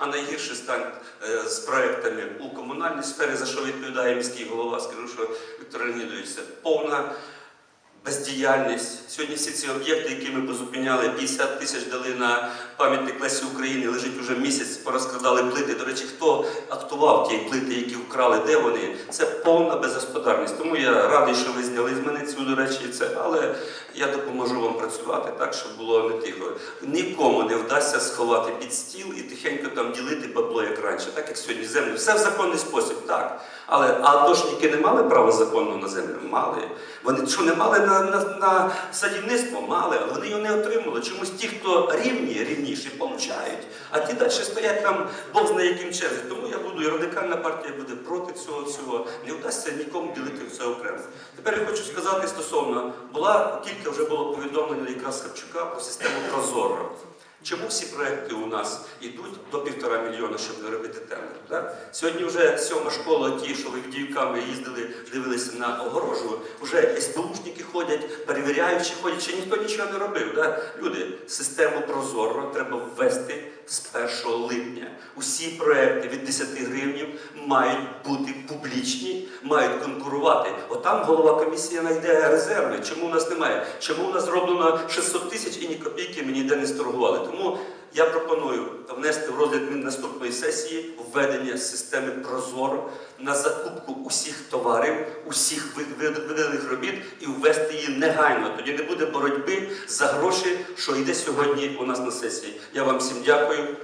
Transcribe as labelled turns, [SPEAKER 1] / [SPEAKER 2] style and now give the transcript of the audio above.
[SPEAKER 1] а найгірший стан е, з проектами у комунальній сфері, за що відповідає міський голова. Скажу, що Віктор Леонідович, це повна бездіяльність. Сьогодні всі ці об'єкти, які ми позупиняли, 50 тисяч дали на пам'ятник Лесі України, лежить уже місяць, порозкрадали плити. До речі, хто актував ті плити, які вкрали, де вони? Це повна безгосподарність. Тому я радий, що ви зняли з мене цю, до речі, це, але я допоможу вам працювати так, щоб було не тихо. Нікому не вдасться сховати під стіл і тихенько там ділити бабло, як раніше, так як сьогодні землю. Все в законний спосіб, так. Але атошники не мали права законно на землю? Мали. Вони що не мали на, на, на садівництво? Мали, але вони його не отримали. Чомусь ті, хто рівні, рівніші, получають, а ті далі стоять там Бог знає яким черзі. Тому я буду, і радикальна партія буде проти цього всього. Не вдасться нікому ділити все окремо. Тепер я хочу сказати стосовно, була кілька вже було повідомлень якраз Харчука про систему Прозоро. Чому всі проекти у нас йдуть до півтора мільйона, щоб не робити тендер? Да? Сьогодні вже сьома школа, ті, що ви дівками їздили, дивилися на огорожу, вже СБУшники ходять, перевіряючи ходять, ще ніхто нічого не робив. Да? Люди, систему Прозоро треба ввести з 1 липня. Усі проекти від 10 гривнів мають бути публічні, мають конкурувати. Отам голова комісії знайде резерви. Чому у нас немає? Чому у нас зроблено 600 тисяч і ні копійки ніде не сторгували? Тому я пропоную внести в розгляд наступної сесії введення системи Прозоро на закупку усіх товарів, усіх вид- вид- виданих робіт і ввести її негайно. Тоді не буде боротьби за гроші, що йде сьогодні у нас на сесії. Я вам всім дякую.